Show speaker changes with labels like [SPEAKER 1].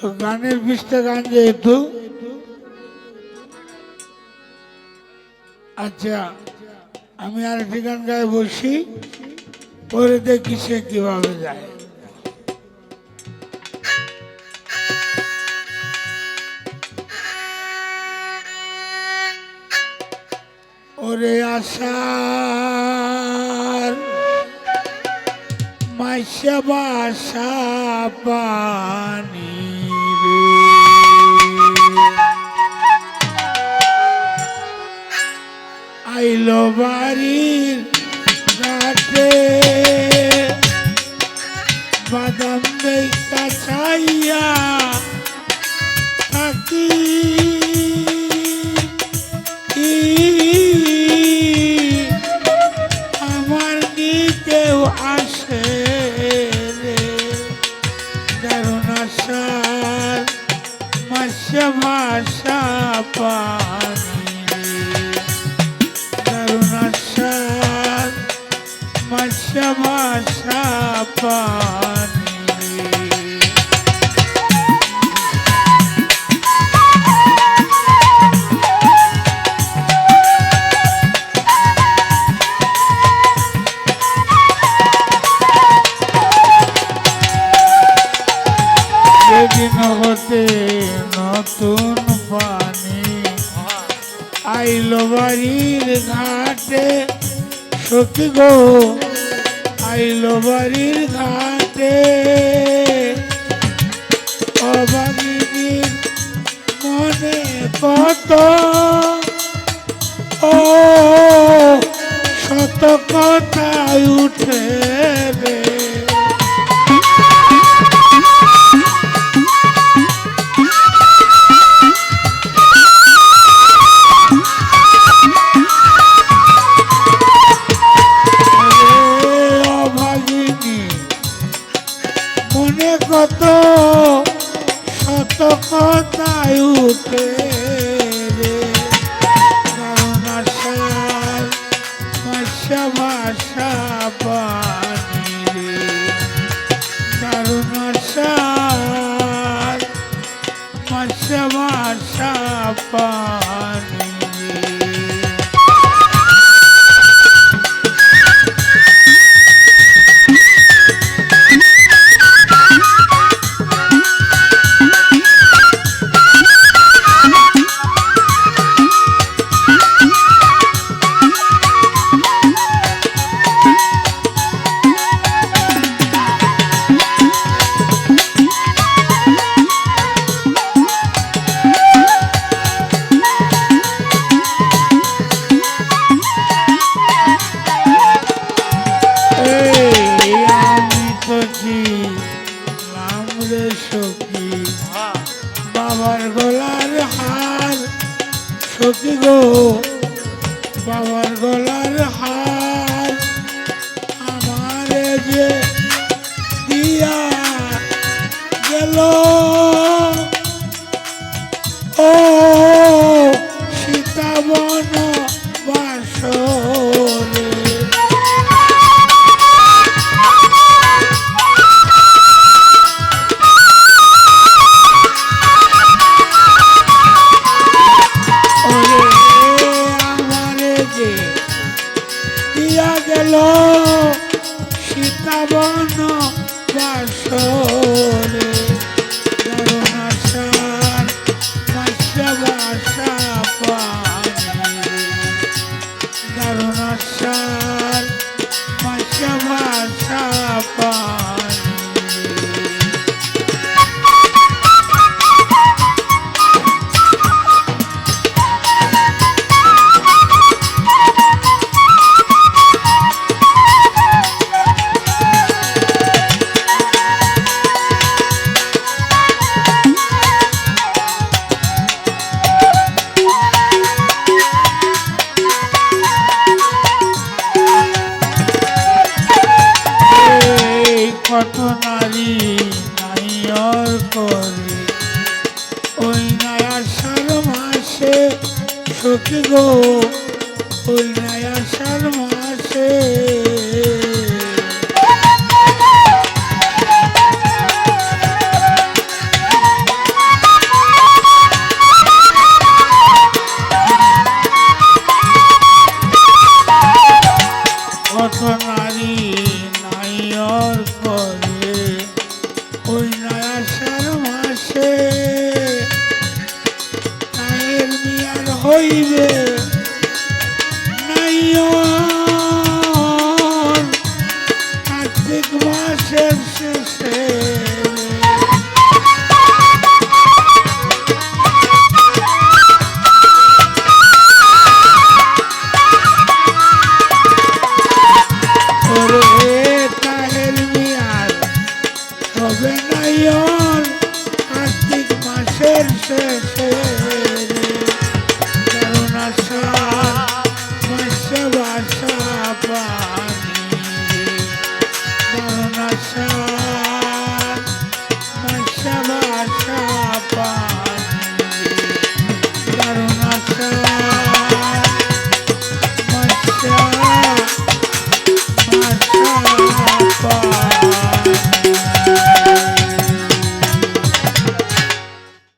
[SPEAKER 1] তো গানের বিশটা গান যেহেতু। আচ্ছা আমি আরেকটি গান গায়ে বসি। পরে দেখি সে কীভাবে যায়। ওরে আশার মাসা বাসা পানি আইলো বাড়ির ঘাটে বাদাম দেখা চাইয়া থাকি। মাসা ভাষা পানি সেদিন হতে নতুন পানি আইলো বাড়ির ঘাটে সখী গো। আইলো বাড়ির ঘাটে। অবাগিনীর মনে কত। ও শত কথায় উঠে মাসা ভাষা সখী গো বাবার গলার হার Now, কত নারী করে। ওই নায়াসার মাসে সখী গো ওই নায়াসার মাসে। হইবে।